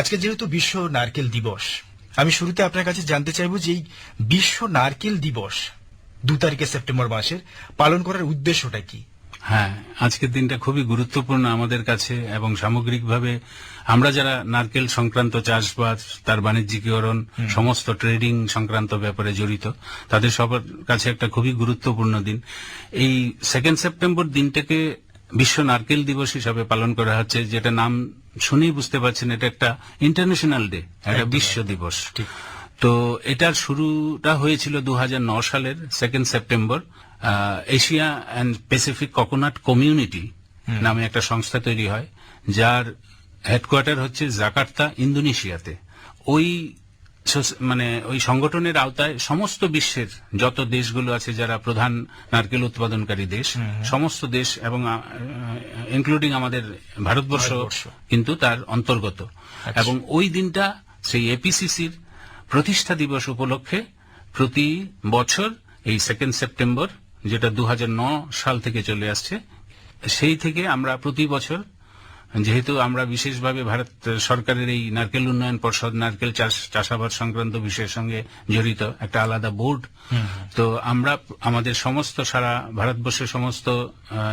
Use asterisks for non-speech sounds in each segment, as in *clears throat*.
আজকে যেহেতু বিশ্ব নারকেল দিবস আমি শুরুতে আপনার কাছে জানতে চাইব যে এই বিশ্ব নারকেল দিবস দু তারিখে সেপ্টেম্বর মাসের পালন করার উদ্দেশ্যটা কি? হ্যাঁ আজকের দিনটা খুবই গুরুত্বপূর্ণ আমাদের কাছে এবং সামগ্রিকভাবে আমরা যারা নারকেল সংক্রান্ত চাষবাস তার বাণিজ্যিকরণ সমস্ত ট্রেডিং সংক্রান্ত ব্যাপারে জড়িত তাদের সবার কাছে একটা খুবই গুরুত্বপূর্ণ দিন। এই সেকেন্ড সেপ্টেম্বর দিনটাকে বিশ্ব নারকেল দিবস হিসাবে পালন করা হচ্ছে যেটা নাম শুনেই বুঝতে পারছেন এটা একটা ইন্টারন্যাশনাল ডে একটা বিশ্ব দিবস। ঠিক। তো এটার শুরুটা হয়েছিল দু সালের second September Asia and Pacific coconut community নামে একটা সংস্থা তৈরি হয় যার হেডকোয়ার্টার হচ্ছে জাকার্তা ইন্দোনেশিয়াতে। ওই মানে ওই সংগঠনের আওতায় সমস্ত বিশ্বের যত দেশগুলো আছে যারা প্রধান নারকেল উৎপাদনকারী দেশ সমস্ত দেশ এবং ইনক্লুডিং আমাদের ভারতবর্ষ। কিন্তু তার অন্তর্গত। এবং ওই দিনটা সেই এপিসিসির প্রতিষ্ঠা দিবস উপলক্ষে প্রতি বছর এই সেকেন্ড সেপ্টেম্বর যেটা দুহাজার নয় সাল থেকে চলে আসছে সেই থেকে আমরা প্রতি বছর যেহেতু আমরা বিশেষভাবে ভারত সরকারের এই নারকেল উন্নয়ন পর্ষদ নারকেল চাষ চাষাবাদ সংক্রান্ত বিষয়ের সঙ্গে জড়িত একটা আলাদা বোর্ড তো আমরা আমাদের সমস্ত সারা ভারতবর্ষের সমস্ত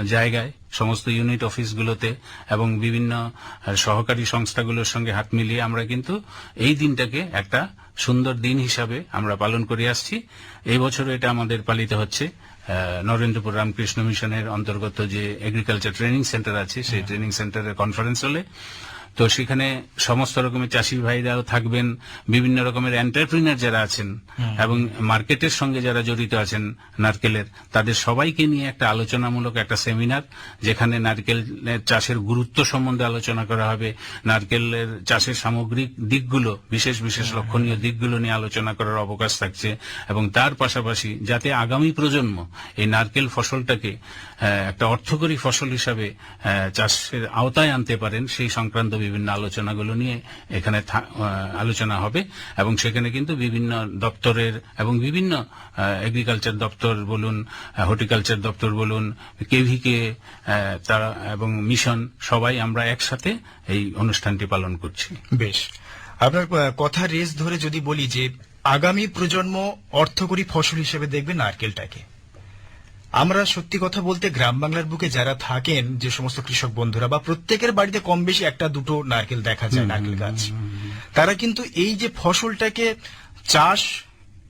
জায়গায় সমস্ত ইউনিট অফিসগুলোতে এবং বিভিন্ন সহকারী সংস্থাগুলোর সঙ্গে হাত মিলিয়ে আমরা কিন্তু এই দিনটাকে একটা সুন্দর দিন হিসাবে আমরা পালন করে আসছি। এই বছরও এটা আমাদের পালিত হচ্ছে। নরেন্দ্রপুর রামকৃষ্ণ মিশনের অন্তর্গত যে এগ্রিকালচার ট্রেনিং সেন্টার আছে সেই ট্রেনিং সেন্টারের কনফারেন্স হলে তো সেখানে সমস্ত রকমের চাষি ভাইরাও থাকবেন বিভিন্ন রকমের এন্টারপ্রিনার যারা আছেন এবং মার্কেটের সঙ্গে যারা জড়িত আছেন নারকেলের তাদের সবাইকে নিয়ে একটা আলোচনামূলক একটা সেমিনার যেখানে নারকেল চাষের গুরুত্ব সম্বন্ধে আলোচনা করা হবে নারকেলের চাষের সামগ্রিক দিকগুলো বিশেষ বিশেষ লক্ষণীয় দিকগুলো নিয়ে আলোচনা করার অবকাশ থাকছে এবং তার পাশাপাশি যাতে আগামী প্রজন্ম এই নারকেল ফসলটাকে একটা অর্থকরী ফসল হিসাবে চাষের আওতায় আনতে পারেন সেই সংক্রান্ত বিভিন্ন আলোচনাগুলো নিয়ে এখানে আলোচনা হবে এবং সেখানে কিন্তু বিভিন্ন দপ্তরের এবং বিভিন্ন এগ্রিকালচার দপ্তর বলুন হর্টিকালচার দপ্তর বলুন, কেভিকে তারা এবং মিশন সবাই আমরা একসাথে এই অনুষ্ঠানটি পালন করছি। বেশ। আপনার কথা রেস ধরে যদি বলি যে আগামী প্রজন্ম অর্থকরী ফসল হিসেবে দেখবে নারকেলটাকে। আমরা সত্যি কথা বলতে গ্রাম বাংলার বুকে যারা থাকেন যে সমস্ত কৃষক বন্ধুরা বা প্রত্যেকের বাড়িতে কম বেশি একটা দুটো নারকেল দেখা যায় নারকেল গাছ। তারা কিন্তু এই যে ফসলটাকে চাষ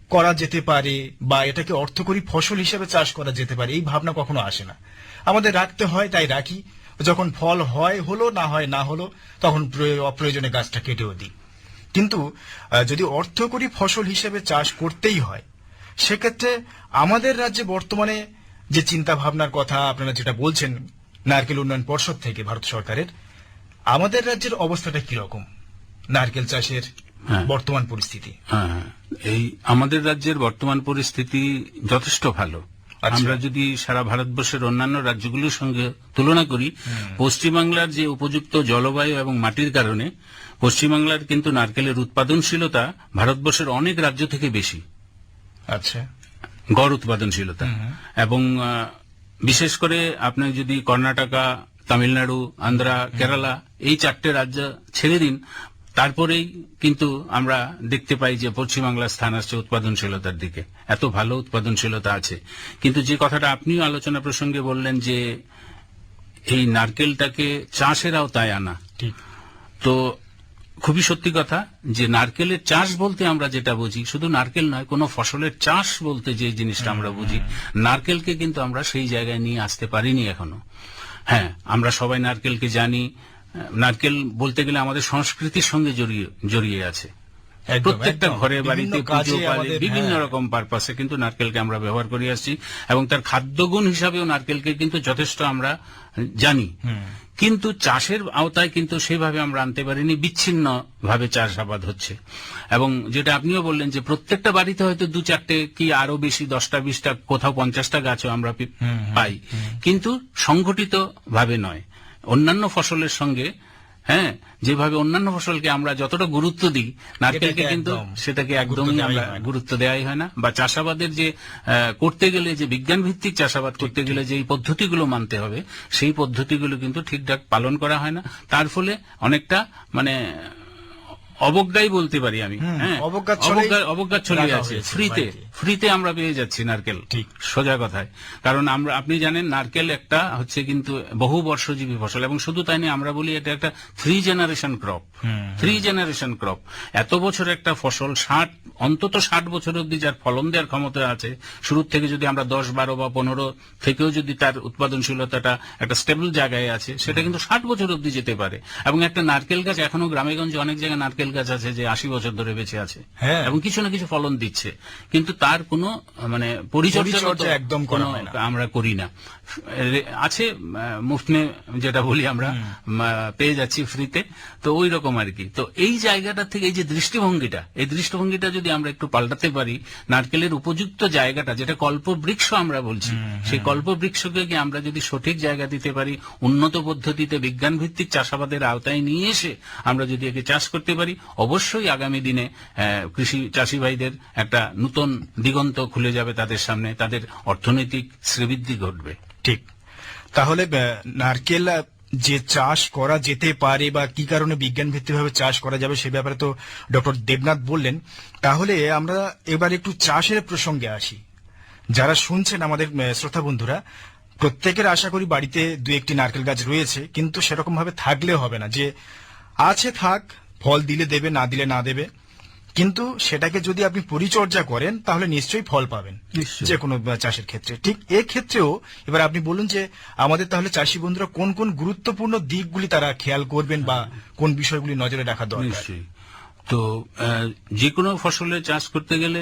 করা যেতে পারে বা এটাকে অর্থকরী ফসল হিসেবে চাষ করা যেতে পারে এই ভাবনা কখনো আসে না। আমাদের রাখতে হয় তাই রাখি। যখন ফল হয় হলো না হয় না হলো তখন প্রয়- অপ্রয়োজনে গাছটা কেটেও দিই। কিন্তু যদি অর্থকরী ফসল হিসেবে চাষ করতেই হয় সেক্ষেত্রে আমাদের রাজ্যে বর্তমানে যে চিন্তা ভাবনার কথা আপনারা যেটা বলছেন নারকেল উন্নয়ন পর্ষদ থেকে ভারত সরকারের আমাদের রাজ্যের অবস্থাটা কীরকম? নারকেল চাষের হ্যাঁ। বর্তমান পরিস্থিতি। হ্যাঁ, এই আমাদের রাজ্যের বর্তমান পরিস্থিতি যথেষ্ট ভালো। আচ্ছা। আমরা যদি সারা ভারতবর্ষের অন্যান্য রাজ্যগুলোর সঙ্গে তুলনা করি পশ্চিমবাংলার যে উপযুক্ত জলবায়ু এবং মাটির কারণে পশ্চিমবাংলার কিন্তু নারকেলের উৎপাদনশীলতা ভারতবর্ষের অনেক রাজ্য থেকে বেশি। আচ্ছা। গড় উৎপাদনশীলতা। এবং বিশেষ করে আপনি যদি কর্ণাটকা তামিলনাড়ু আন্ধ্রা কেরালা এই চারটে রাজ্য ছেড়ে দিন তারপরেই কিন্তু আমরা দেখতে পাই যে পশ্চিমবাংলার স্থান আসছে উৎপাদনশীলতার দিকে। এত ভালো উৎপাদনশীলতা আছে। কিন্তু যে কথাটা আপনিও আলোচনা প্রসঙ্গে বললেন যে এই নারকেলটাকে চাষের আওতায় আনা। ঠিক। তো খুবই সত্যি কথা যে নারকেলের চাষ বলতে আমরা যেটা বুঝি শুধু নারকেল নয় কোনো ফসলের চাষ বলতে যে জিনিসটা আমরা বুঝি নারকেলকে কিন্তু আমরা সেই জায়গায় নিয়ে আসতে পারিনি এখনও। হ্যাঁ আমরা সবাই নারকেলকে জানি। নারকেল বলতে গেলে আমাদের সংস্কৃতির সঙ্গে জড়িয়ে জড়িয়ে আছে। প্রত্যেকটা ঘরে বাড়িতে পুজো পালে বিভিন্ন হ্যাঁ। রকম পারপাসে কিন্তু নারকেলকে আমরা ব্যবহার করে আসছি এবং তার খাদ্যগুণ হিসাবেও নারকেলকে কিন্তু যথেষ্ট আমরা জানি। কিন্তু চাষের আওতায় কিন্তু সেভাবে আমরা আনতে পারিনি বিচ্ছিন্ন ভাবে চাষাবাদ হচ্ছে। এবং যেটা আপনিও বললেন যে প্রত্যেকটা বাড়িতে হয়তো দু চারটে কি আরও বেশি দশটা বিশটা কোথাও পঞ্চাশটা গাছও আমরা পাই। কিন্তু সংঘটিত ভাবে নয়। অন্যান্য ফসলের সঙ্গে হ্যাঁ যেভাবে অন্যান্য ফসলকে আমরা যতটা গুরুত্ব দিই নারকেলকে কিন্তু সেটাকে একদমই আমরা। গুরুত্ব দেওয়াই হয় না বা চাষাবাদের যে করতে গেলে যে বিজ্ঞান ভিত্তিক চাষাবাদ করতে গেলে যে পদ্ধতিগুলো মানতে হবে সেই পদ্ধতিগুলো কিন্তু ঠিকঠাক পালন করা হয় না তার ফলে অনেকটা মানে অবজ্ঞাই বলতে পারি আমি হ্যাঁ অবজ্ঞা- অবজ্ঞার ছড়িয়ে আছে ফ্রিতে। ফ্রিতে আমরা পেয়ে যাচ্ছি নারকেল। ঠিক। সোজা কথায়। কারণ আমরা আপনি জানেন নারকেল একটা হচ্ছে কিন্তু বহু বর্ষজীবী ফসল এবং শুধু তাই নয় আমরা বলি এটা একটা three generation crop three generation crop এত বছর একটা ফসল ষাট অন্তত ষাট বছর অব্দি যার ফলন দেওয়ার ক্ষমতা আছে শুরুর থেকে যদি আমরা দশ বারো বা পনেরো থেকেও যদি তার উৎপাদনশীলতাটা একটা স্টেবল জায়গায় আছে সেটা কিন্তু ষাট বছর অব্দি যেতে পারে। এবং একটা নারকেল গাছ এখনও গ্রামেগঞ্জে অনেক জায়গায় নারকেল গাছ আছে যে আশি বছর ধরে বেঁচে আছে। হ্যাঁ। এবং কিছু না কিছু ফলন দিচ্ছে। কিন্তু তার কোনো মানে পরিচর্যা একদম করা হয় না। আমরা করি না। আছে মুফনে যেটা বলি আমরা পেয়ে যাচ্ছি ফ্রিতে। তো ওই রকম আর কি। তো এই জায়গাটা থেকে এই যে দৃষ্টিভঙ্গিটা এই দৃষ্টিভঙ্গিটা যদি আমরা একটু পাল্টাতে পারি নারকেলের উপযুক্ত জায়গাটা যেটা কল্পবৃক্ষ আমরা বলছি সেই কল্পবৃক্ষকে কি আমরা যদি সঠিক জায়গা দিতে পারি উন্নত পদ্ধতিতে বিজ্ঞান ভিত্তিক চাষাবাদের আওতায় নিয়ে এসে আমরা যদি একে চাষ করতে পারি অবশ্যই আগামী দিনে কৃষি চাষি ভাইদের একটা নতুন দিগন্ত খুলে যাবে তাদের সামনে, তাদের অর্থনৈতিক শ্রীবৃদ্ধি ঘটবে। ঠিক। তাহলে নারকেল যে চাষ করা যেতে পারে বা কি কারণে বিজ্ঞান ভিত্তিকভাবে চাষ করা যাবে সে ব্যাপারে তো ডক্টর দেবনাথ বললেন। তাহলে আমরা এবার একটু চাষের প্রসঙ্গে আসি। যারা শুনছেন আমাদের শ্রোতা বন্ধুরা, প্রত্যেকের আশা করি বাড়িতে দু একটি নারকেল গাছ রয়েছে, কিন্তু সেরকম ভাবে থাকলে হবে না যে, আছে থাক, ফল দিলে দেবে, না দিলে না দেবে। কিন্তু সেটাকে যদি আপনি পরিচর্যা করেন তাহলে নিশ্চয়ই ফল পাবেন যে কোনো চাষের ক্ষেত্রে। ঠিক ক্ষেত্রেও এবার আপনি বলুন যে আমাদের তাহলে চাষি বন্ধুরা কোন কোন গুরুত্বপূর্ণ দিকগুলি তারা খেয়াল করবেন বা কোন বিষয়গুলি নজরে রাখা দরকার? নিশ্চয়ই। তো যে কোনো ফসলের চাষ করতে গেলে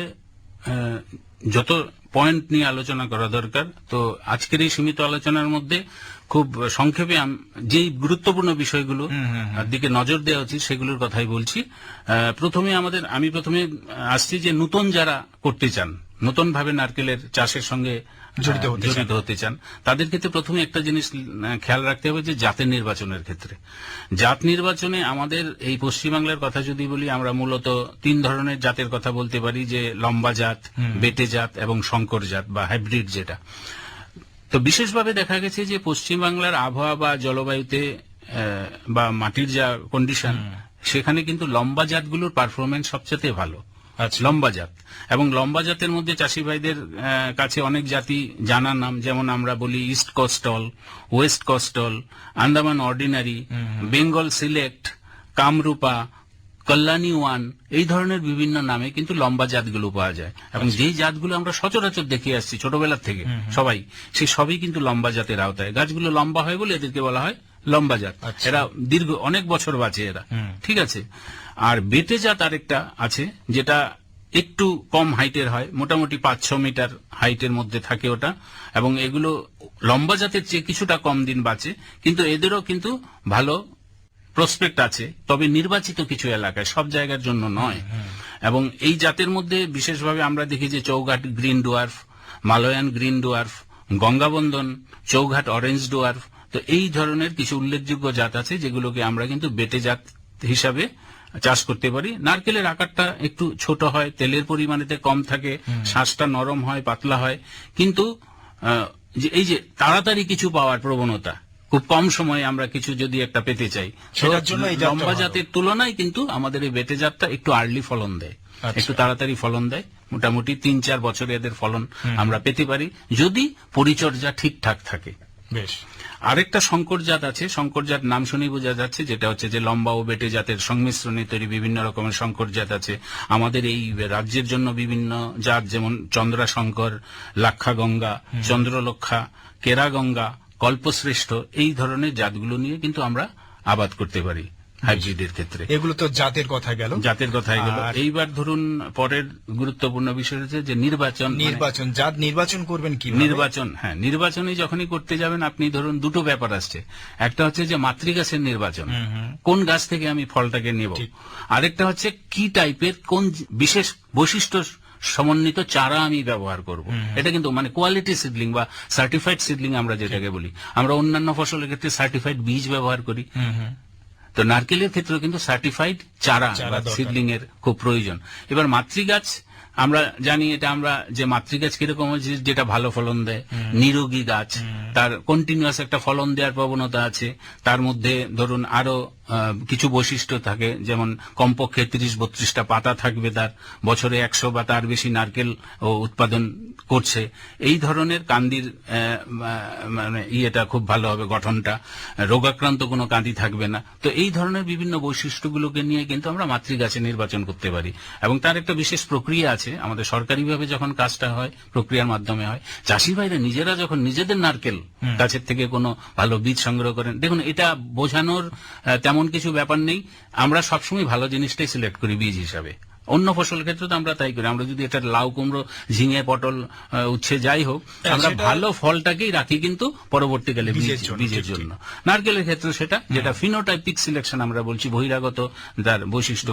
যত পয়েন্ট নিয়ে আলোচনা করা দরকার তো আজকের এই সীমিত আলোচনার মধ্যে খুব সংক্ষেপে যে যেই গুরুত্বপূর্ণ বিষয়গুলো আর দিকে নজর দেওয়া উচিত সেগুলোর কথাই বলছি। প্রথমে আমাদের আমি প্রথমে আসছি যে নতুন যারা করতে চান নতুনভাবে নারকেলের চাষের সঙ্গে জড়িত হতে চান। জড়িত হতে চান। তাদের ক্ষেত্রে প্রথমে একটা জিনিস খেয়াল রাখতে হবে যে জাতের নির্বাচনের ক্ষেত্রে। জাত নির্বাচনে আমাদের এই পশ্চিমবাংলার কথা যদি বলি আমরা মূলত তিন ধরনের জাতের কথা বলতে পারি যে লম্বা জাত বেটে জাত এবং শঙ্কর জাত বা হাইব্রিড যেটা। তো বিশেষভাবে দেখা গেছে যে পশ্চিমবাংলার আবহাওয়া বা জলবায়ুতে বা মাটির যা কন্ডিশন সেখানে কিন্তু লম্বা জাতগুলোর পারফরমেন্স সবচেয়ে ভালো। লম্বা জাত এবং লম্বা জাতের মধ্যে চাষি ভাইদের কাছে অনেক জাতি জানা নাম যেমন আমরা বলি east coast tall west coast tall Andaman ordinary Bengal select Kamrupa Kalyani one এই ধরনের বিভিন্ন নামে কিন্তু লম্বা জাতগুলো পাওয়া যায়। এবং যেই জাতগুলো আমরা সচরাচর দেখে আসছি ছোটবেলার থেকে সবাই সেই সবই কিন্তু লম্বা জাতের আওতায়। গাছগুলো লম্বা হয় বলে এদেরকে বলা হয় লম্বা জাত। আচ্ছা। এরা দীর্ঘ অনেক বছর বাঁচে এরা। ঠিক আছে? আর বেটে জাত আরেকটা আছে যেটা একটু কম হাইটের হয় মোটামুটি পাঁচ ছ মিটার হাইটের মধ্যে থাকে ওটা এবং এগুলো লম্বা জাতের চেয়ে কিছুটা কম দিন বাঁচে কিন্তু এদেরও কিন্তু ভালো প্রসপেক্ট আছে তবে নির্বাচিত কিছু এলাকায় সব জায়গার জন্য নয়। এবং এই জাতের মধ্যে বিশেষভাবে আমরা দেখি যে Chowghat green dwarf Malayan green dwarf Gangabondam Chowghat orange dwarf তো এই ধরনের কিছু উল্লেখযোগ্য জাত আছে যেগুলোকে আমরা কিন্তু বেটে জাত হিসাবে চাষ করতে পারি। নারকেলের আকারটা একটু ছোট হয় তেলের পরিমাণেতে কম থাকে শ্বাসটা নরম হয় পাতলা হয়। কিন্তু যে এই যে তাড়াতাড়ি কিছু পাওয়ার প্রবণতা খুব কম সময়ে আমরা কিছু যদি একটা পেতে চাই সেটার জন্য এই লম্বা জাতের তুলনায় কিন্তু আমাদের এই বেটে জাতটা একটু আর্লি ফলন দেয় আচ্ছা। একটু তাড়াতাড়ি ফলন দেয়। মোটামুটি তিন চার বছরে এদের ফলন আমরা পেতে পারি। যদি পরিচর্যা ঠিকঠাক থাকে বেশ। আরেকটা শঙ্কর জাত আছে শঙ্কর জাত নাম শুনেই বোঝা যাচ্ছে যেটা হচ্ছে যে লম্বা ও বেটে জাতের সংমিশ্রণে তৈরি বিভিন্ন রকমের শঙ্কর জাত আছে। আমাদের এই রাজ্যের জন্য বিভিন্ন জাত যেমন চন্দ্রা শঙ্কর লাক্ষা গঙ্গা চন্দ্রলক্ষা কেরা গঙ্গা কল্পশ্রেষ্ঠ এই ধরনের জাতগুলো নিয়ে কিন্তু আমরা আবাদ করতে পারি। হাইব্রিডের ক্ষেত্রে। এগুলো তো জাতের কথা গেল। জাতের কথাই গেল। এইবার ধরুন পরের গুরুত্বপূর্ণ বিষয় হচ্ছে যে নির্বাচন মানে- নির্বাচন জাত নির্বাচন করবেন কি নির্বাচন হ্যাঁ নির্বাচনে যখনই করতে যাবেন আপনি ধরুন দুটো ব্যাপার আসছে। একটা হচ্ছে যে মাতৃগাছের নির্বাচন। কোন গাছ থেকে আমি ফলটাকে নেব। আরেকটা হচ্ছে কি টাইপের কোন বিশেষ বৈশিষ্ট্য সমন্বিত চারা আমি ব্যবহার করব? এটা কিন্তু মানে কোয়ালিটি সিডলিং বা সার্টিফাইড সিডলিং আমরা যেটাকে বলি। আমরা অন্যান্য ফসলের ক্ষেত্রে সার্টিফাইড বীজ ব্যবহার করি। তো নারকেলের ক্ষেত্রেও কিন্তু সার্টিফাইড চারা বা। সিডলিং এর খুব প্রয়োজন এবার মাতৃগাছ আমরা জানি এটা আমরা যে মাতৃগাছ কীরকম হচ্ছে যেটা ভালো ফলন দেয়। নিরোগী গাছ তার কন্টিনিউয়াস একটা ফলন দেওয়ার প্রবণতা আছে। তার মধ্যে ধরুন আরও কিছু বৈশিষ্ট্য থাকে যেমন কমপক্ষে তিরিশ বত্রিশটা পাতা থাকবে তার বছরে একশো বা তার বেশি নারকেল ও উৎপাদন করছে। এই ধরনের কান্দির মানে ইয়েটা খুব ভালো হবে গঠনটা। রোগাক্রান্ত কোনো কাঁদি থাকবে না। তো এই ধরনের বিভিন্ন বৈশিষ্ট্যগুলোকে নিয়ে কিন্তু আমরা মাতৃগাছে নির্বাচন করতে পারি। এবং তার একটা বিশেষ প্রক্রিয়া আছে আমাদের সরকারিভাবে যখন কাজটা হয় প্রক্রিয়ার মাধ্যমে হয় চাষি ভাইরা নিজেরা যখন নিজেদের নারকেল গাছের থেকে কোনো ভালো বীজ সংগ্রহ করেন দেখুন এটা বোঝানোর তেমন কিছু ব্যাপার নেই। আমরা সবসময় ভালো জিনিসটাই সিলেক্ট করি বীজ হিসাবে। অন্য ফসল ক্ষেত্রে তো আমরা তাই করি। আমরা যদি এটা লাউ কুমড়ো ঝিঙে পটল উচ্ছে যাই হোক আমরা ভালো ফলটাকেই রাখি কিন্তু পরবর্তীকালে বীজের জন্য, নারকেলের ক্ষেত্রে সেটা যেটা ফিনোটাইপিক সিলেকশন আমরা বলছি বহিরাগত তার বৈশিষ্ট্য।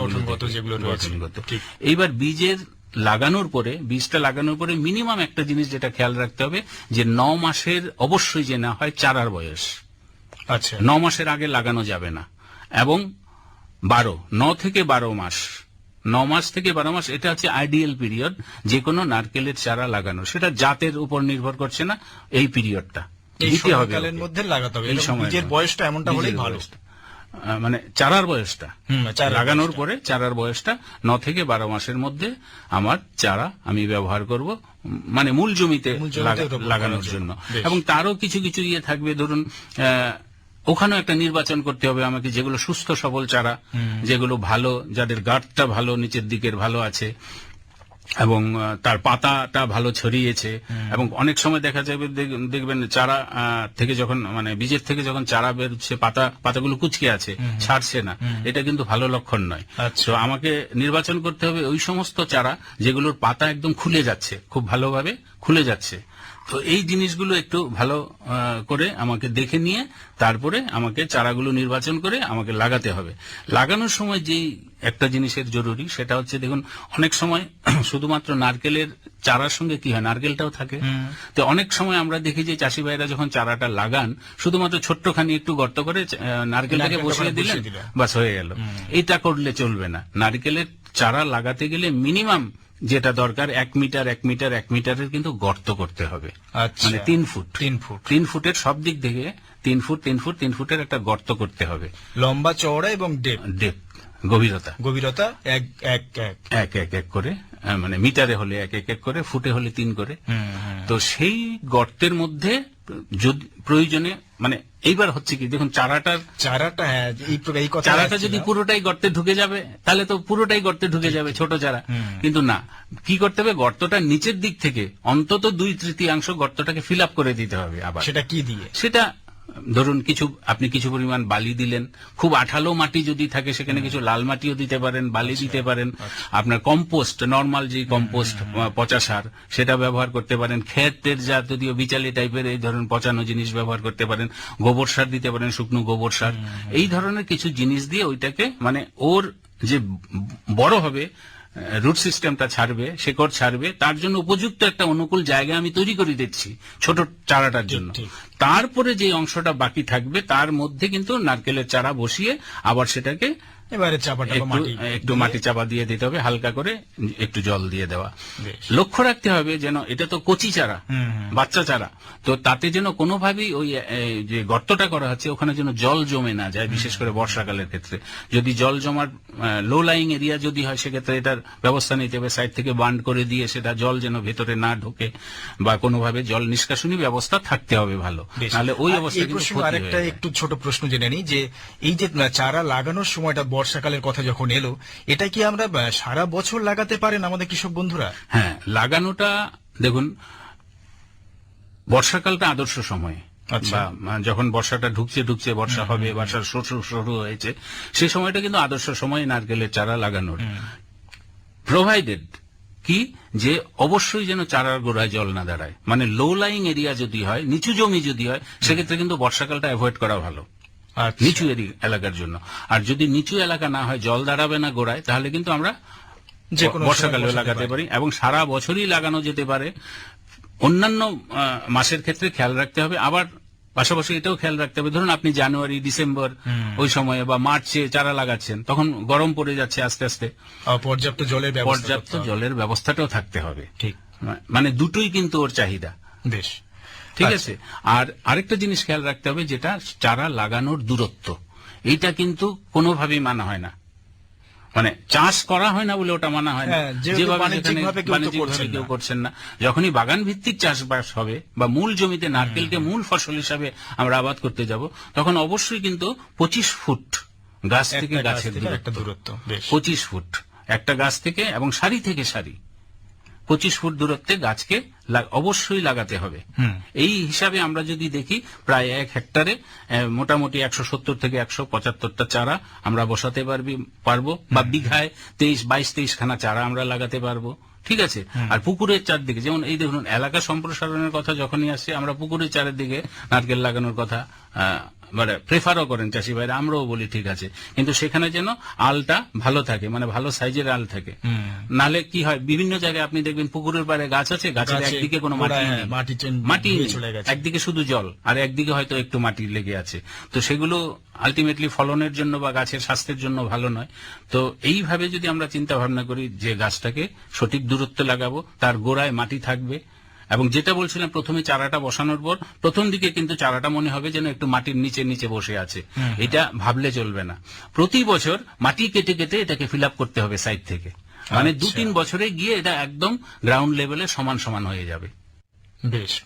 এইবার বীজের লাগানোর পরে বীজটা লাগানোর পরে মিনিমাম একটা জিনিস যেটা খেয়াল রাখতে হবে যে ন মাসের অবশ্যই যে না হয় চারার বয়স। আচ্ছা। ন মাসের আগে লাগানো যাবে না। এবং বারো ন থেকে বারো মাস ন মাস থেকে বারো মাস এটা হচ্ছে আইডিয়াল পিরিয়ড যে কোনো নারকেলের চারা লাগানো। সেটা জাতের উপর নির্ভর করছে না এই পিরিয়ডটা এই দিতে হবে মধ্যে লাগাতে হবে। এই এবং সময়ের বয়সটা এমনটা হলেই ভালো। মানে চারার বয়সটা। লাগানোর পরে চারার বয়সটা ন থেকে বারো মাসের মধ্যে আমার চারা আমি ব্যবহার করব মানে মূল জমিতে লাগানোর জন্য। এবং তারও কিছু কিছু ইয়ে থাকবে ধরুন আহ, ওখানেও একটা নির্বাচন করতে হবে আমাকে যেগুলো সুস্থ সবল চারা যেগুলো ভালো যাদের গাঠটা ভালো নিচের দিকের ভালো আছে এবং তার পাতাটা ভালো ছড়িয়েছে। এবং অনেক সময় দেখা যাবে দেখ- দেখবেন চারা আহ, থেকে যখন মানে বীজের থেকে যখন চারা বেরোচ্ছে পাতা পাতাগুলো কুচকে আছে ছাড়ছে না। এটা কিন্তু ভালো লক্ষণ নয়। আচ্ছা। তো আমাকে নির্বাচন করতে হবে ওই সমস্ত চারা যেগুলোর পাতা একদম খুলে যাচ্ছে খুব ভালোভাবে খুলে যাচ্ছে। তো এই জিনিসগুলো একটু ভালো করে আমাকে দেখে নিয়ে তারপরে আমাকে চারাগুলো নির্বাচন করে আমাকে লাগাতে হবে। লাগানোর সময় যেই একটা জিনিসের জরুরি সেটা হচ্ছে দেখুন অনেক সময় *clears throat* শুধুমাত্র নারকেলের চারার সঙ্গে কি হয়? নারকেলটাও থাকে। তো অনেক সময় আমরা দেখি যে চাষি ভাইরা যখন চারাটা লাগান শুধুমাত্র ছোট্টখানি একটু গর্ত করে নারকেলটাকে বসিয়ে ওখানে দিলেন বসিয়ে দিলেন। বাস হয়ে গেল। এটা করলে চলবে না। নারকেলের চারা লাগাতে গেলে মিনিমাম যেটা দরকার এক মিটার এক মিটার এক মিটারের কিন্তু গর্ত করতে হবে। আচ্ছা। মানে তিন ফুট। তিন ফুট। তিন ফুটের সব দিক থেকে তিন ফুট তিন ফুট তিন ফুটের একটা গর্ত করতে হবে। লম্বা চওড়া এবং ডেপ? ডেপ গভীরতা। গভীরতা এক এক এক। এক এক এক করে মানে মিটারে হলে এক এক এক করে ফুটে হলে তিন করে। তো সেই গর্তের মধ্যে যদি প্রয়োজনে মানে এইবার হচ্ছে কি দেখুন চারাটার চারাটা হ্যাঁ এই এই কথা চারাটা যদি পুরোটাই গর্তে ঢুকে যাবে তাহলে তো পুরোটাই গর্তে ঢুকে যাবে ছোট চারা। কিন্তু না কি করতে হবে? গর্তটা নিচের দিক থেকে অন্তত দুই তৃতীয়াংশ গর্তটাকে ফিল আপ করে দিতে হবে আবার। সেটা কি দিয়ে? সেটা ধরুন কিছু আপনি কিছু পরিমাণ বালি দিলেন খুব আঠালো মাটি যদি থাকে সেখানে কিছু লাল মাটিও দিতে পারেন বালি দিতে পারেন। আপনার কম্পোস্ট নর্মাল যে কম্পোস্ট পচা সার সেটা ব্যবহার করতে পারেন। ক্ষেতের যা যদিও বিচালি টাইপের এই ধরনের পচানো জিনিস ব্যবহার করতে পারেন গোবর সার দিতে পারেন শুকনো গোবর সার। এই ধরনের কিছু জিনিস দিয়ে ওইটাকে মানে ওর যে বড় হবে রুট সিস্টেমটা ছাড়বে শেকড় ছাড়বে তার জন্য উপযুক্ত একটা অনুকূল জায়গা আমি তৈরি করে দিচ্ছি ছোট চারাটার জন্য। তারপরে যে অংশটা বাকি থাকবে তার মধ্যে কিন্তু নারকেলের চারা বসিয়ে আবার সেটাকে এবারে চাপা টাপা একটু মাটি। একটু মাটি চাপা দিয়ে দিতে হবে হালকা করে একটু জল দিয়ে দেওয়া। লক্ষ্য রাখতে হবে যেন এটা তো কচি চারা। বাচ্চা চারা। তো তাতে যেন কোনোভাবেই ওই যে গর্তটা করা হচ্ছে ওখানে যেন জল জমে না যায় বিশেষ করে বর্ষাকালের ক্ষেত্রে। যদি জল জমার লো লাইং এরিয়া যদি হয় সেক্ষেত্রে এটার ব্যবস্থা নিতে হবে। সাইড থেকে বান্ড করে দিয়ে সেটা জল যেন ভেতরে না ঢোকে বা কোনোভাবে জল নিষ্কাশনী ব্যবস্থা থাকতে হবে ভালো। নাহলে ওই অবস্থা কিন্তু আরেকটা একটু ছোট প্রশ্ন জেনে নিই যে এই যে চারা লাগানোর সময়টা বর্ষাকালের কথা যখন এলো এটা কি আমরা সারা বছর লাগাতে পারেন আমাদের কৃষক বন্ধুরা? হ্যাঁ লাগানোটা দেখুন বর্ষাকালটা আদর্শ সময়। আচ্ছা। বা যখন বর্ষাটা ঢুকছে ঢুকছে বর্ষা হবে বর্ষা শুরু শুরু হয়েছে সেই সময়টা কিন্তু আদর্শ সময় নারকেলের চারা লাগানোর। প্রোভাইডেড কি? যে অবশ্যই যেন চারার গোড়ায় জল না দাঁড়ায়। মানে লো লাইং এরিয়া যদি হয় নিচু জমি যদি হয় সেক্ষেত্রে কিন্তু বর্ষাকালটা অ্যাভয়েড করা ভালো। নিচু এরি- এলাকার জন্য। আর যদি নিচু এলাকা না হয় জল দাঁড়াবে না গোড়ায় তাহলে কিন্তু আমরা যে কোনো বর্ষাকালে লাগাতে পারি। এবং সারা বছরই লাগানো যেতে পারে। অন্যান্য মাসের ক্ষেত্রে খেয়াল রাখতে হবে। আবার পাশাপাশি এটাও খেয়াল রাখতে হবে। ধরুন আপনি জানুয়ারি ডিসেম্বর ওই সময়ে বা মার্চে চারা লাগাচ্ছেন তখন গরম পড়ে যাচ্ছে আস্তে আস্তে। পর্যাপ্ত জলের পর্যাপ্ত জলের ব্যবস্থাটাও থাকতে হবে। ঠিক। মানে দুটোই কিন্তু ওর চাহিদা। বেশ। ঠিক। আছে। আর আরেকটা জিনিস খেয়াল রাখতে হবে যেটা চারা লাগানোর দূরত্ব। এইটা কিন্তু কোনোভাবেই মানা হয় না। মানে চাষ করা হয় না বলে ওটা মানা হয় না। হ্যাঁ, যেভাবে কেউ করছেন না। যখনই বাগান ভিত্তিক চাষবাস হবে বা মূল জমিতে নারকেলকে মূল ফসল হিসাবে আমরা আবাদ করতে যাব তখন অবশ্যই কিন্তু পঁচিশ ফুট গাছ থেকে গাছের দূরত্ব। পঁচিশ ফুট। একটা গাছ থেকে এবং সারি থেকে সারি। পঁচিশ ফুট দূরত্বে গাছকে অবশ্যই লাগাতে হবে। এই হিসাবে আমরা যদি দেখি প্রায় এক হেক্টরে মোটামুটি একশো সত্তর থেকে একশো পঁচাত্তরটা চারা আমরা বসাতে পারবি পারব বা বিঘায় তেইশ বাইশ তেইশ খানা চারা আমরা লাগাতে পারব। ঠিক আছে? আর পুকুরের চারদিকে যেমন এই দেখুন এলাকা সম্প্রসারণের কথা যখনই আসছে আমরা পুকুরের চারিদিকে নারকেল লাগানোর কথা আহ, মানে প্রেফারও করেন চাষি ভাইরা আমরাও বলি ঠিক আছে। কিন্তু সেখানে যেন আলটা ভালো থাকে মানে ভালো সাইজের আল থাকে। নালে কি হয় বিভিন্ন জায়গায় আপনি দেখবেন পুকুরের পাড়ে গাছ আছে গাছের একদিকে কোনো মাটি মাটি মাটি চলে গেছে। একদিকে শুধু জল আর একদিকে হয়তো একটু মাটি লেগে আছে। তো সেগুলো আলটিমেটলি ফলনের জন্য বা গাছের স্বাস্থ্যের জন্য ভালো নয়। তো এইভাবে যদি আমরা চিন্তা ভাবনা করি যে গাছটাকে সঠিক দূরত্বে লাগাবো তার গোড়ায় মাটি থাকবে এবং যেটা বলছিলাম প্রথমে চারাটা বসানোর পর প্রথম দিকে কিন্তু চারাটা মনে হবে যেন একটু মাটির নিচে নিচে বসে আছে। এটা ভাবলে চলবে না। প্রতি বছর মাটি কেটে কেটে এটাকে ফিল আপ করতে হবে সাইড থেকে। মানে দু আচ্ছা। তিন বছরে গিয়ে এটা একদম গ্রাউন্ড লেভেলে সমান সমান হয়ে যাবে। বেশ।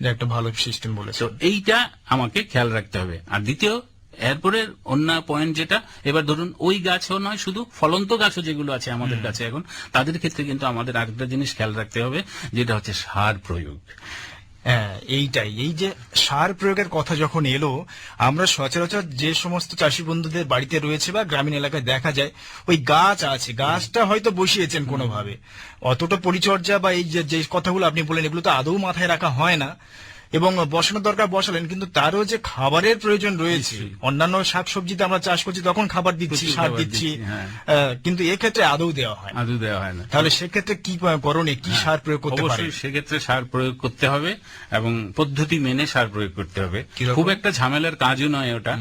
এটা একটা ভালো সিস্টেম বলেছে তো এইটা আমাকে খেয়াল রাখতে হবে। আর দ্বিতীয় এরপরে অন্য পয়েন্ট যেটা এবার ধরুন ওই গাছও নয় শুধু ফলন্ত গাছও যেগুলো আছে আমাদের কাছে এখন তাদের ক্ষেত্রে কিন্তু আমাদের আরেকটা জিনিস খেয়াল রাখতে হবে যেটা হচ্ছে সার প্রয়োগ। হ্যাঁ এইটাই। এই যে সার প্রয়োগের কথা যখন এলো আমরা সচরাচর যে সমস্ত চাষি বন্ধুদের বাড়িতে রয়েছে বা গ্রামীণ এলাকায় দেখা যায় ওই গাছ আছে। গাছটা হয়তো বসিয়েছেন কোনোভাবে। অতটা পরিচর্যা বা এই যে যে কথাগুলো আপনি বলেন এগুলো তো আদৌ মাথায় রাখা হয় না। এবং বসানোর দরকার বসালেন কিন্তু তারও যে খাবারের প্রয়োজন রয়েছে অন্যান্য শাকসবজিতে আমরা চাষ করছি তখন খাবার দিচ্ছি সার দিচ্ছি হ্যাঁ। কিন্তু এক্ষেত্রে আদৌ দেওয়া হয় আদৌ দেওয়া হয় না। তাহলে সেক্ষেত্রে কি করণে কি সার প্রয়োগ করতে পারে সেক্ষেত্রে সার প্রয়োগ করতে হবে এবং পদ্ধতি মেনে সার প্রয়োগ করতে হবে? খুব একটা ঝামেলার কাজও নয় ওটা।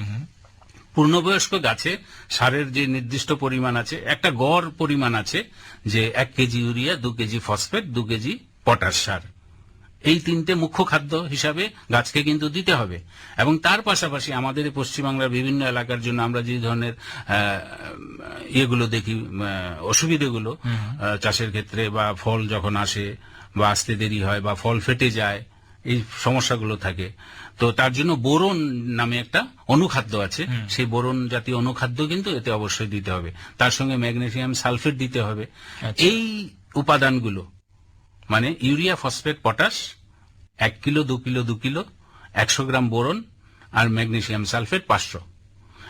পূর্ণবয়স্ক গাছে সারের যে নির্দিষ্ট পরিমাণ আছে একটা গড় পরিমাণ আছে যে এক কেজি ইউরিয়া দু কেজি ফসফেট দু কেজি পটাশ সার। এই তিনটে মুখ্য খাদ্য হিসাবে গাছকে কিন্তু দিতে হবে। এবং তার পাশাপাশি আমাদের পশ্চিমবাংলার বিভিন্ন এলাকার জন্য আমরা যে ধরনের ইয়েগুলো দেখি অসুবিধেগুলো চাষের ক্ষেত্রে বা ফল যখন আসে বা আসতে দেরি হয় বা ফল ফেটে যায় এই সমস্যাগুলো থাকে। তো তার জন্য বোরন নামে একটা অনুখাদ্য আছে। সেই বোরন জাতীয় অনুখাদ্য কিন্তু এতে অবশ্যই দিতে হবে। তার সঙ্গে ম্যাগনেসিয়াম সালফেট দিতে হবে। আচ্ছা। এই উপাদানগুলো মানে ইউরিয়া ফসফেট পটাশ এক কিলো দু কিলো দু কিলো একশো গ্রাম বোরন আর ম্যাগনেসিয়াম সালফেট পাঁচশো।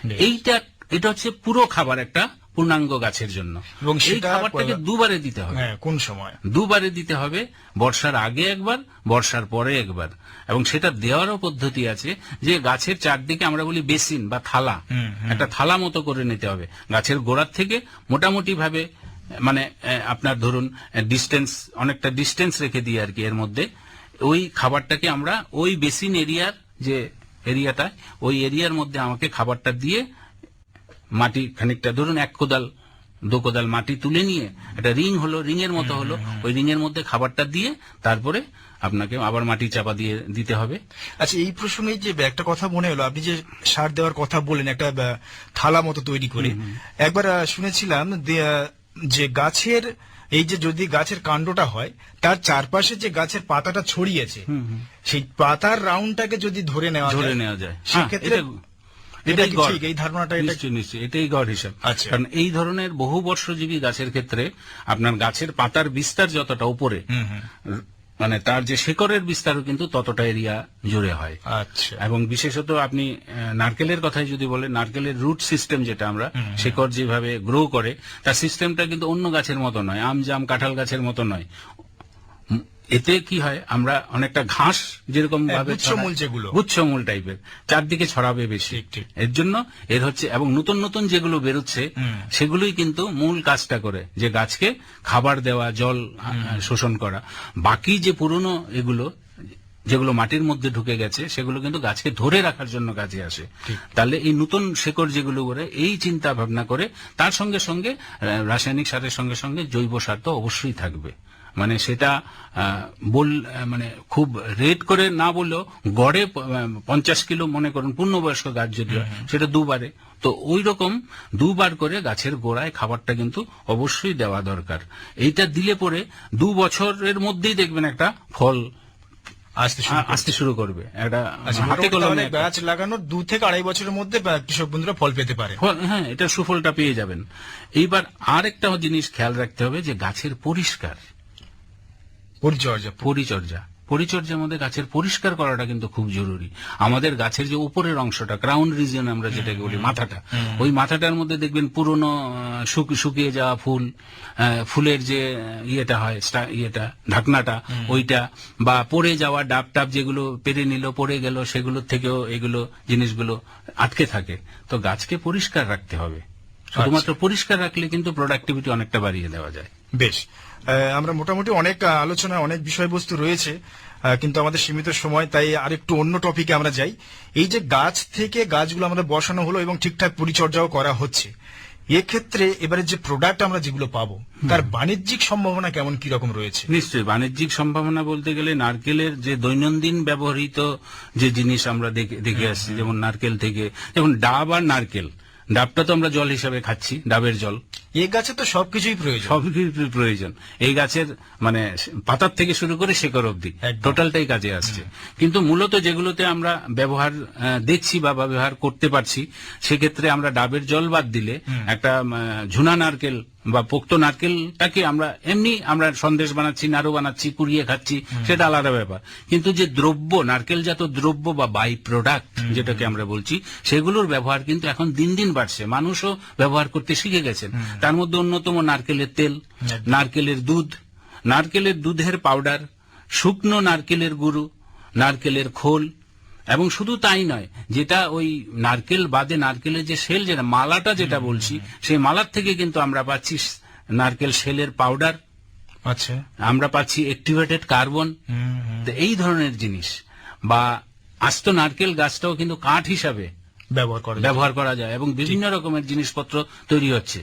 এইটা এটা হচ্ছে পুরো খাবার একটা পূর্ণাঙ্গ গাছের জন্য। এবং সেটা খাবারটাকে দুবারে দিতে হবে। হ্যাঁ কোন সময়? দুবারে দিতে হবে বর্ষার আগে একবার বর্ষার পরে একবার। এবং সেটা দেওয়ারও পদ্ধতি আছে যে গাছের চারদিকে আমরা বলি বেসিন বা থালা। একটা থালা মতো করে নিতে হবে। গাছের গোড়ার থেকে মোটামুটি ভাবে মানে আপনার ধরুন ডিস্টেন্স অনেকটা ডিস্টেন্স রেখে দিই আর কি এর মধ্যে। ওই খাবারটাকে আমরা ওই বেসিন এরিয়ার যে এরিয়াটা ওই এরিয়ার মধ্যে আমাকে খাবারটা দিয়ে মাটি খানিকটা ধরুন এক কোদাল দু কোদাল মাটি তুলে নিয়ে একটা রিং হলো রিং এর মতো হলো ওই রিং এর মধ্যে খাবারটা দিয়ে তারপরে আপনাকে আবার মাটি চাপা দিয়ে দিতে হবে। আচ্ছা এই প্রসঙ্গে যে একটা কথা মনে হলো আপনি যে সার দেওয়ার কথা বললেন একটা থালা মতো তৈরি করে। একবার শুনেছিলাম যে, গাছের এই যে যদি গাছের কাণ্ডটা হয় তার চারপাশে যে গাছের পাতাটা ছড়িয়েছে সেই পাতার রাউন্ডটাকে যদি ধরে নেওয়া ধরে নেওয়া যায় হ্যাঁ, সেক্ষেত্রে এটা- এটা এটাই গড়। এই ধারণাটা এটা নিশ্চয়ই নিশ্চয়ই এটাই গড় হিসাব আচ্ছা। কারণ এই ধরনের বহু বর্ষজীবী গাছের ক্ষেত্রে আপনার গাছের পাতার বিস্তার যতটা উপরে। মানে তার যে শেকড়ের বিস্তারও কিন্তু ততটা এরিয়া জুড়ে হয়। আচ্ছা। এবং বিশেষত আপনি নারকেলের কথাই যদি বলেন নারকেলের রুট সিস্টেম যেটা আমরা শেকড় যেভাবে গ্রো করে তার সিস্টেমটা কিন্তু অন্য গাছের মতো নয় আম জাম কাঁঠাল গাছের মতো নয়। এতে কি হয় আমরা অনেকটা ঘাস যেরকম হ্যাঁ, ভাবে গুচ্ছমূল যেগুলো। গুচ্ছমূল টাইপের চারদিকে ছড়াবে বেশি। এর জন্য এর হচ্ছে এবং নতুন নতুন যেগুলো বেরোচ্ছে সেগুলোই কিন্তু মূল কাজটা করে যে গাছকে খাবার দেওয়া জল শোষণ করা। বাকি যে পুরনো এগুলো যেগুলো মাটির মধ্যে ঢুকে গেছে সেগুলো কিন্তু গাছকে ধরে রাখার জন্য কাজে আসে। তাহলে এই নতুন শেকড় যেগুলো করে এই চিন্তা ভাবনা করে তার সঙ্গে সঙ্গে রাসায়নিক সারের সঙ্গে সঙ্গে জৈব সার তো অবশ্যই থাকবে। মানে সেটা আহ, বল মানে খুব রেট করে না বললেও গড়ে পঞ্চাশ কিলো মনে করুন পূর্ণবয়স্ক গাছ যদি হয়, সেটা দুবারে। তো ওই রকম দুবার করে গাছের গোড়ায় খাবারটা কিন্তু অবশ্যই দেওয়া দরকার। এইটা দিলে পরে দু বছরের মধ্যেই দেখবেন একটা ফল আসতে শুরু আসতে শুরু করবে। একটা আচ্ছা একটা- গাছ লাগানোর দু থেকে আড়াই বছরের মধ্যে কৃষক বন্ধুরা ফল পেতে পারে। হ্যাঁ এটা সুফলটা পেয়ে যাবেন। এইবার আর একটা জিনিস খেয়াল রাখতে হবে যে গাছের পরিষ্কার। পরিচর্যা পরিচর্যা। পরিচর্যার মধ্যে গাছের পরিষ্কার করাটা কিন্তু খুব জরুরি। আমাদের গাছের যে উপরের অংশটা ক্রাউন রিজন আমরা যেটাকে বলি মাথাটা ওই মাথাটার মধ্যে দেখবেন পুরনো শুকিয়ে যাওয়া ফুল ফুলের যে ইয়েটা হয় ইয়েটা ঢাকনাটা ওইটা বা পড়ে যাওয়া ডাব টাব যেগুলো পেরে নিল পড়ে গেল সেগুলোর থেকেও এগুলো জিনিসগুলো আটকে থাকে। তো গাছকে পরিষ্কার রাখতে হবে। শুধুমাত্র পরিষ্কার রাখলে কিন্তু প্রোডাক্টিভিটি অনেকটা বাড়িয়ে দেওয়া যায়। বেশ। আমরা মোটামুটি অনেক আলোচনা অনেক বিষয়বস্তু রয়েছে কিন্তু আমাদের সীমিত সময় তাই আরেকটু অন্য টপিকে আমরা যাই। এই যে গাছ থেকে গাছগুলো আমাদের বসানো হলো এবং ঠিকঠাক পরিচর্যাও করা হচ্ছে এক্ষেত্রে এবারে যে প্রোডাক্ট আমরা যেগুলো পাবো তার বাণিজ্যিক সম্ভাবনা কেমন কি রকম রয়েছে? নিশ্চয়ই বাণিজ্যিক সম্ভাবনা বলতে গেলে নারকেলের যে দৈনন্দিন ব্যবহৃত যে জিনিস আমরা দেখে দেখে আসছি যেমন নারকেল থেকে যেমন ডাব আর নারকেল। ডাবটা তো আমরা জল হিসাবে খাচ্ছি ডাবের জল। এই গাছে তো সবকিছুই প্রয়োজন। সবকিছু প্রয়োজন। এই গাছের মানে পাতার থেকে শুরু করে শেকড় অব্দি টোটালটাই কাজে আসছে। কিন্তু মূলত যেগুলোতে আমরা ব্যবহার দেখছি বা ব্যবহার করতে পারছি সেক্ষেত্রে আমরা ডাবের জল বাদ দিলে একটা ঝুনা নারকেল বা পোক্ত নারকেলটাকে আমরা এমনি আমরা সন্দেশ বানাচ্ছি নাড়ু বানাচ্ছি কুড়িয়ে খাচ্ছি সেটা আলাদা ব্যাপার। কিন্তু যে দ্রব্য নারকেলজাত দ্রব্য বা বাই প্রোডাক্ট যেটাকে আমরা বলছি সেগুলোর ব্যবহার কিন্তু এখন দিন দিন বাড়ছে। মানুষও ব্যবহার করতে শিখে গেছেন। তার মধ্যে অন্যতম নারকেলের তেল নারকেলের দুধ। নারকেলের দুধের পাউডার শুকনো নারকেলের গুঁড়ো নারকেলের খোল এবং শুধু তাই নয় যেটা ওই নারকেল বাদে নারকেলের যে সেল যেটা মালাটা যেটা বলছি সেই মালার থেকে কিন্তু আমরা পাচ্ছি নারকেল সেলের পাউডার আচ্ছা। আমরা পাচ্ছি অ্যাক্টিভেটেড কার্বন এই ধরনের জিনিস। বা আস্ত নারকেল গাছটাও কিন্তু কাঠ হিসাবে ব্যবহার করা ব্যবহার করা যায় এবং বিভিন্ন রকমের জিনিসপত্র তৈরি হচ্ছে।